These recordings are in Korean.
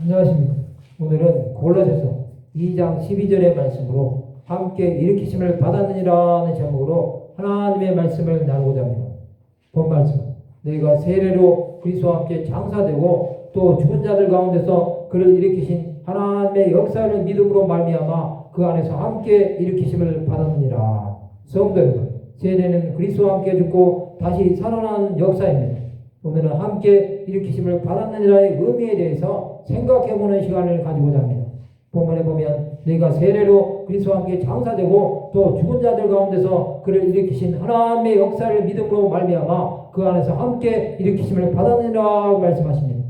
안녕하십니까. 오늘은 골로새서 2장 12절의 말씀으로 함께 일으키심을 받았느니라는 제목으로 하나님의 말씀을 나누고자 합니다. 본 말씀. 너희가 세례로 그리스도와 함께 장사되고 또 죽은 자들 가운데서 그를 일으키신 하나님의 역사를 믿음으로 말미암아 그 안에서 함께 일으키심을 받았느니라. 성도 여러분, 세례는 그리스도와 함께 죽고 다시 살아나는 역사입니다. 오늘은 함께 일으키심을 받았느니라의 의미에 대해서 생각해보는 시간을 가지고자 합니다. 본문에 보면 너희가 세례로 그리스도와 함께 장사되고 또 죽은 자들 가운데서 그를 일으키신 하나님의 역사를 믿음으로 말미암아 그 안에서 함께 일으키심을 받았느니라고 말씀하십니다.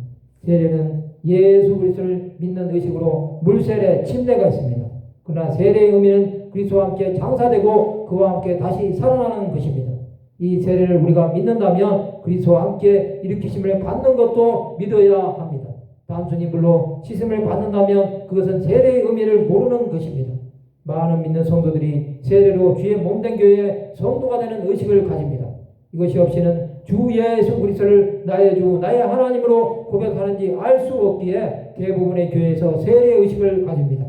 세례는 예수 그리스도를 믿는 의식으로 물세례 침례가 있습니다. 그러나 세례의 의미는 그리스도와 함께 장사되고 그와 함께 다시 살아나는 것입니다. 이 세례를 우리가 믿는다면 그리스도와 함께 일으키심을 받는 것도 믿어야 합니다. 단순히 물로 씻음을 받는다면 그것은 세례의 의미를 모르는 것입니다. 많은 믿는 성도들이 세례로 주의 몸된 교회의 성도가 되는 의식을 가집니다. 이것이 없이는 주 예수 그리스도를 나의 주 나의 하나님으로 고백하는지 알 수 없기에 대부분의 교회에서 세례 의식을 가집니다.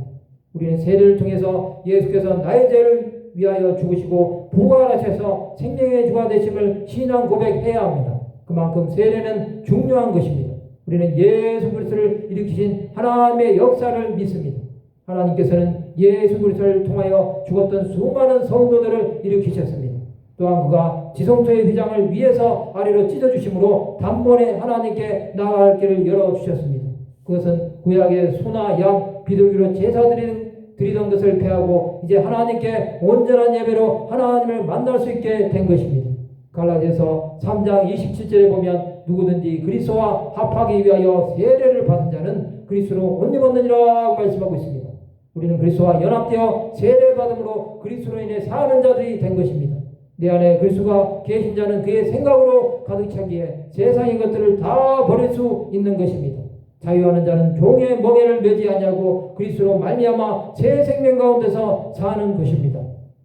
우리는 세례를 통해서 예수께서 나의 죄를 위하여 죽으시고 부활하셔서 생명의 주가 되심을 신앙 고백해야 합니다. 그만큼 세례는 중요한 것입니다. 우리는 예수 그리스도를 일으키신 하나님의 역사를 믿습니다. 하나님께서는 예수 그리스도를 통하여 죽었던 수많은 성도들을 일으키셨습니다. 또한 그가 지성소의 휘장을 위에서 아래로 찢어 주심으로 단번에 하나님께 나아갈 길을 열어 주셨습니다. 그것은 구약의 소나 양, 비둘기로 제사 드리는 드리던 것을 패하고 이제 하나님께 온전한 예배로 하나님을 만날 수 있게 된 것입니다. 갈라디아서 3장 27절에 보면 누구든지 그리스도와 합하기 위하여 세례를 받은 자는 그리스도로 옷 입었느니라 말씀하고 있습니다. 우리는 그리스도와 연합되어 세례 받음으로 그리스도로 인해 사는 자들이 된 것입니다. 내 안에 그리스도가 계신 자는 그의 생각으로 가득 차기에 세상의 것들을 다 버릴 수 있는 것입니다. 자유하는 자는 종의 멍에를 매지 아니하고 그리스도로 말미암아 새 생명 가운데서 사는 것입니다.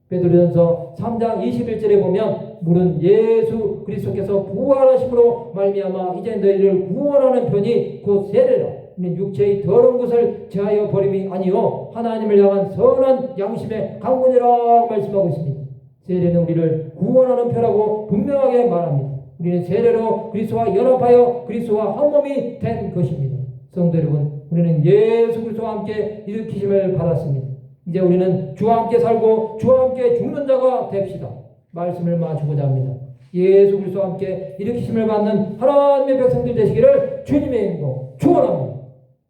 베드로전서 3장 21절에 보면 물은 예수 그리스도께서 부활하심으로 말미암아 이제 너희를 구원하는 편이 곧 세례라. 육체의 더러운 것을 제하여 버림이 아니요 하나님을 향한 선한 양심의 강군이라 말씀하고 있습니다. 세례는 우리를 구원하는 표라고 분명하게 말합니다. 우리는 세례로 그리스도와 연합하여 그리스도와 한 몸이 된 것입니다. 성도 여러분, 우리는 예수 그리스도와 함께 일으키심을 받았습니다. 이제 우리는 주와 함께 살고 주와 함께 죽는 자가 됩시다. 말씀을 마치고자 합니다. 예수 그리스도와 함께 일으키심을 받는 하나님의 백성들 되시기를 주님의 이름으로 축원합니다.